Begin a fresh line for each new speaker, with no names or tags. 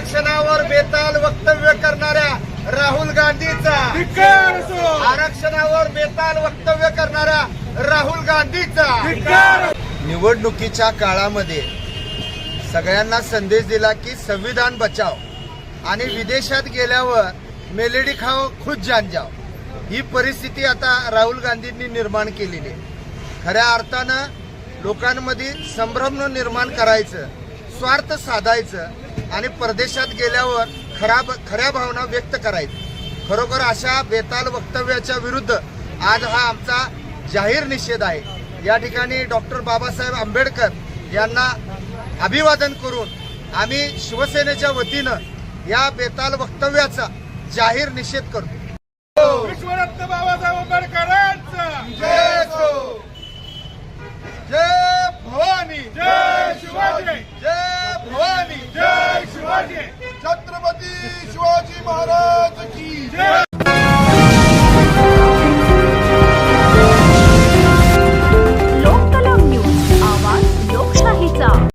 आरक्षणावर बेताल वक्तव्य करणाऱ्या राहुल गांधीचा. आरक्षणावर बेताल वक्तव्य करणाऱ्या राहुल गांधीचा. निवडणुकीच्या काळामध्ये सगळ्यांना संदेश दिला की संविधान बचाव आणि विदेशात गेल्यावर मेलेडी खाओ खुद जान जाओ. ही परिस्थिती आता राहुल गांधींनी निर्माण केलेली आहे. खऱ्या अर्थानं लोकांमध्ये संभ्रम निर्माण करायचं स्वार्थ साधायचं आणि परदेशात गेल्यावर खराब खऱ्या भावना व्यक्त करायचं. खरोखर अशा बेताल वक्तव्याच्या विरुद्ध आज हा आमचा जाहीर निषेध आहे. या ठिकाणी डॉक्टर बाबासाहेब आंबेडकर यांना अभिवादन करून आम्ही शिवसेनेच्या वतीनं या बेताल वक्तव्याचा जाहीर निषेध करतो.
महाराज की
जय।